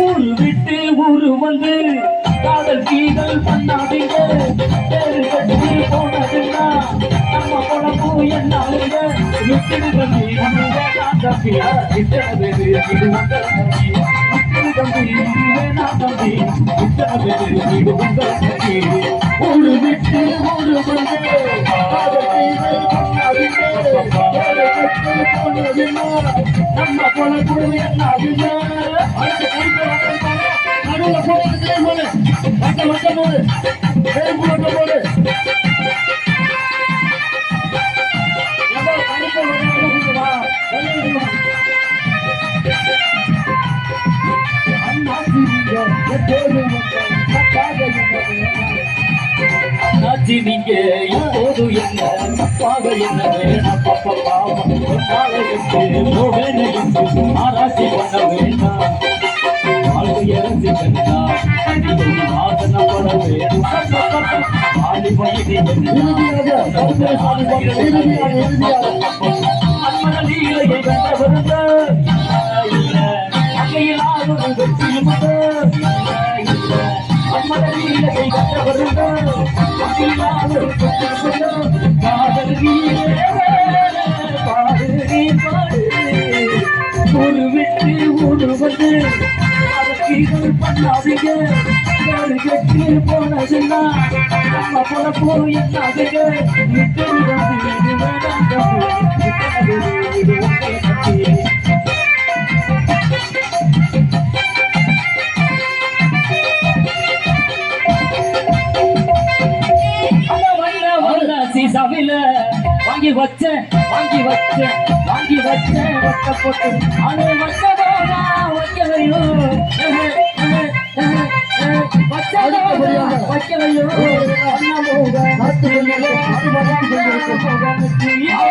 ஊர் விட்டு ஊர் வந்து காதல் கீதல் பண்ணாதீங்க. பேரு கட்டி போனதுன்னா நம்ம பொழப்பு என்னாலுங்க விட்டு தம்பி நம்ம வேணாம் இத்தனை பேரு இது வந்த தம்பி விட்டு தம்பி. இது தம்பி. விட்டு ஊரு நம்ம பொழப்பு என்னாலுங்க அடுத்து குடிக்க போடு வட்ட வட்ட போடு. வட்ட போடு. எவ்வளோ கணிப்பு வருதுவா அண்ணாச்சி நீங்க எப்போது என்ன தப்பாக என்ன வேணாம் பாப்பா பாவம் நாளை ஆராய்ச்சி பண்ண வேண்டாம் வேண்டாம் ஆடி ஒரு விட்டு ஒரு வந்து பண்ணாதீங்க ஒரு கெட்டு போனதுன்னா நம்ம போய் என்னாதீங்க விட்டு வாங்கி வச்ச வாங்கி வச்ச வாங்கி வச்ச வட்ட போட்டு அது வச்சதோனா வைக்கலையோ வச்சதோனா வைக்கலையோ அண்ணா போக சாமி